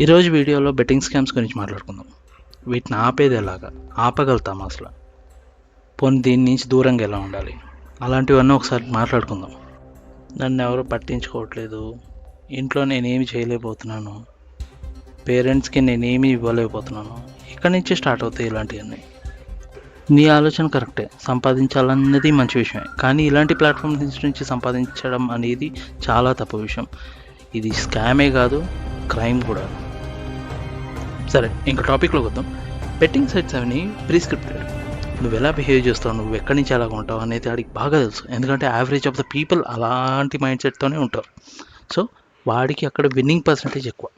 ఈరోజు వీడియోలో betting scams గురించి మాట్లాడుకుందాం. వీటిని ఆపేది ఎలాగా ఆపగలుగుతాం అసలు. పోనీ దీని నుంచి దూరంగా ఎలా ఉండాలి? అలాంటివన్నీ ఒకసారి మాట్లాడుకుందాం. నన్ను ఎవరు పట్టించుకోవట్లేదు. ఇంట్లో నేనేమి చేయలేకపోతున్నాను. పేరెంట్స్కి నేనేమి ఇవ్వలేకపోతున్నాను. ఇక్కడి నుంచి స్టార్ట్ అవుతాయి ఇలాంటివన్నీ. నీ ఆలోచన కరెక్టే. సంపాదించాలన్నది మంచి విషయమే. కానీ ఇలాంటి ప్లాట్ఫామ్ నుంచి సంపాదించడం అనేది చాలా తప్పు విషయం. ఇది స్కామే కాదు క్రైమ్ కూడా. సరే ఇంకా టాపిక్లోకి వద్దాం. బెట్టింగ్ సైట్స్ అవన్నీ ప్రిస్క్రిప్టెడ్. నువ్వు ఎలా బిహేవ్ చేస్తావు నువ్వు ఎక్కడి నుంచి ఎలా ఉంటావు అనేది వాడికి బాగా తెలుసు. ఎందుకంటే యావరేజ్ ఆఫ్ ద పీపుల్ అలాంటి మైండ్ సెట్తోనే ఉంటారు. సో వాడికి అక్కడ విన్నింగ్ పర్సంటేజ్ ఎక్కువ.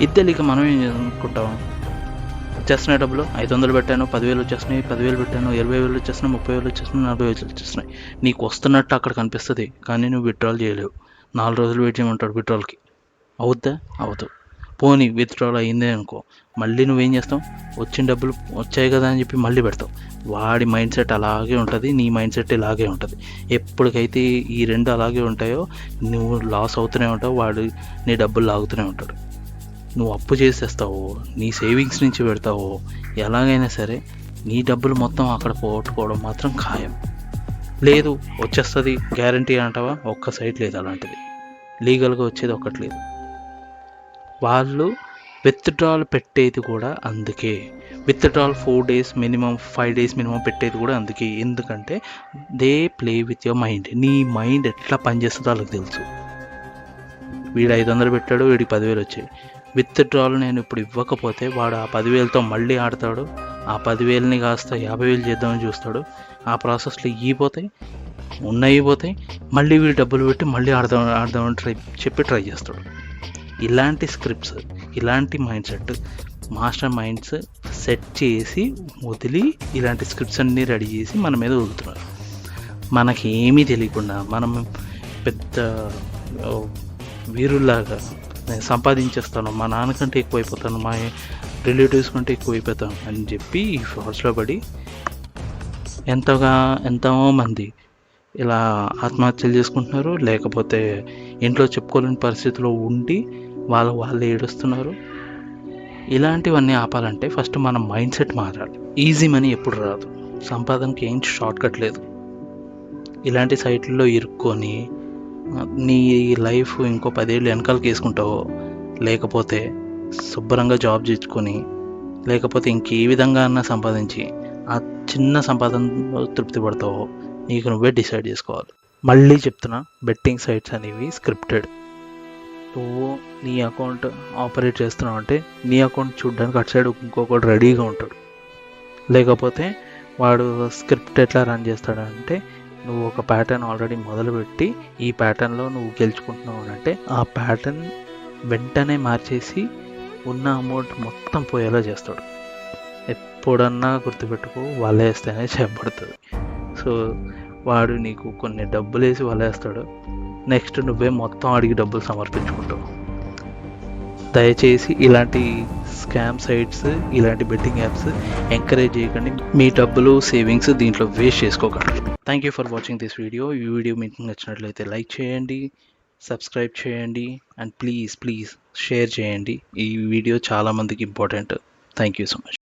ఇద్దరు మనం ఏం అనుకుంటాం వచ్చేస్తున్నాయి డబ్బులు ఐదు వందలు పెట్టాను పదివేలు వచ్చేస్తున్నాయి పదివేలు పెట్టాను ఇరవై వేలు వచ్చేస్తున్నాయి ముప్పై వేలు వచ్చేస్తున్నాయి నలభై వేలు వచ్చేస్తున్నాయి నీకు వస్తున్నట్టు అక్కడ కనిపిస్తుంది కానీ నువ్వు విత్డ్రాల్ చేయలేవు. నాలుగు రోజులు వెయిట్ చేయమంటాడు విత్డ్రాల్కి అవుద్దా? అవదు. పోనీ విత్డ్రాల్ అయిందే అనుకో మళ్ళీ నువ్వేం చేస్తావు? వచ్చిన డబ్బులు వచ్చాయి కదా అని చెప్పి మళ్ళీ పెడతావు. వాడి మైండ్ సెట్ అలాగే ఉంటుంది నీ మైండ్ సెట్ ఇలాగే ఉంటుంది. ఎప్పటికైతే ఈ రెండు అలాగే ఉంటాయో నువ్వు లాస్ అవుతూనే ఉంటావు వాడు నీ డబ్బులు లాగుతూనే ఉంటాడు. నువ్వు అప్పు చేసేస్తావో నీ సేవింగ్స్ నుంచి పెడతావో ఎలాగైనా సరే నీ డబ్బులు మొత్తం అక్కడ పోగొట్టుకోవడం మాత్రం ఖాయం. లేదు వచ్చేస్తుంది గ్యారంటీ అంటావా? ఒక్క సైట్ లేదు అలాంటిది. లీగల్గా వచ్చేది ఒక్కటి లేదు. వాళ్ళు విత్డ్రాల్ పెట్టేది కూడా అందుకే. Withdrawal four days minimum five days minimum పెట్టేది కూడా అందుకే. ఎందుకంటే they play with your mind నీ మైండ్ ఎట్లా పనిచేస్తుందో వాళ్ళకి తెలుసు. వీడు ఐదు వందలు పెట్టాడు వీడికి పదివేలు వచ్చాయి. విత్డ్రాల్ నేను ఇప్పుడు ఇవ్వకపోతే వాడు ఆ పదివేలతో మళ్ళీ ఆడతాడు. ఆ పదివేలని కాస్త యాభై వేలు చేద్దామని చూస్తాడు. ఆ ప్రాసెస్లో ఇగిపోతాయి ఉన్నాయి పోతాయి మళ్ళీ వీడు డబ్బులు పెట్టి మళ్ళీ ఆడదాం ఆడదామని ట్రై చెప్పి ట్రై చేస్తాడు. ఇలాంటి స్క్రిప్ట్స్ ఇలాంటి mind set master minds set చేసి వదిలి ఇలాంటి స్క్రిప్ట్స్ అన్నీ రెడీ చేసి మన మీద వదులుతున్నారు. మనకి ఏమీ తెలియకుండా మనం పెద్ద వీరుల్లాగా నేను సంపాదించేస్తాను మా నాన్నకంటే ఎక్కువైపోతాను మా రిలేటివ్స్ కంటే ఎక్కువైపోతాను అని చెప్పి ఈ ఫాల్స్లో పడి ఎంతగా ఎంతో మంది ఇలా ఆత్మహత్యలు చేసుకుంటున్నారు లేకపోతే ఇంట్లో చెప్పుకోలేని పరిస్థితిలో ఉండి వాళ్ళు వాళ్ళు ఏడుస్తున్నారు. ఇలాంటివన్నీ ఆపాలంటే ఫస్ట్ మన మైండ్ సెట్ మారాలి. ఈజీ మనీ ఎప్పుడు రాదు. సంపాదనకి ఏం షార్ట్ కట్ లేదు. ఇలాంటి సైట్లలో ఇరుక్కొని నీ లైఫ్ ఇంకో పదేళ్ళు వెనకాలకి వేసుకుంటావో లేకపోతే శుభ్రంగా జాబ్ చేసుకొని లేకపోతే ఇంకే విధంగా అన్నా సంపాదించి ఆ చిన్న సంపాదన తృప్తి పడతావో నీకు నువ్వే డిసైడ్ చేసుకోవాలి. మళ్ళీ చెప్తున్నా బెట్టింగ్ సైట్స్ అనేవి స్క్రిప్టెడ్. నువ్వు నీ అకౌంట్ ఆపరేట్ చేస్తున్నావు అంటే నీ అకౌంట్ చూడడానికి అటు సైడ్ ఇంకొకటి రెడీగా ఉంటాడు. లేకపోతే వాడు స్క్రిప్ట్ ఎట్లా రన్ చేస్తాడంటే నువ్వు ఒక ప్యాటర్న్ ఆల్రెడీ మొదలుపెట్టి ఈ ప్యాటర్న్లో నువ్వు గెలుచుకుంటున్నావు అంటే ఆ ప్యాటర్న్ వెంటనే మార్చేసి ఉన్న అమౌంట్ మొత్తం పోయేలా చేస్తాడు. ఎప్పుడన్నా గుర్తుపెట్టుకో వలేస్తేనే చేపడుతుంది. సో వాడు నీకు కొన్ని డబ్బులు వేసి వలేస్తాడు. నెక్స్ట్ నువ్వే మొత్తం అడిగి డబ్బులు సమర్పించుకుంటావు. దయచేసి ఇలాంటి స్కామ్ సైట్స్ ఇలాంటి బెట్టింగ్ యాప్స్ ఎంకరేజ్ చేయకండి. మీ డబ్బులు సేవింగ్స్ దీంట్లో వేస్ట్ చేసుకోకండి. Thank you for watching this video ఈ వీడియో మీకు నచ్చినట్లయితే లైక్ చేయండి సబ్స్క్రైబ్ చేయండి అండ్ ప్లీజ్ ప్లీజ్ షేర్ చేయండి. ఈ వీడియో చాలామందికి important thank you so much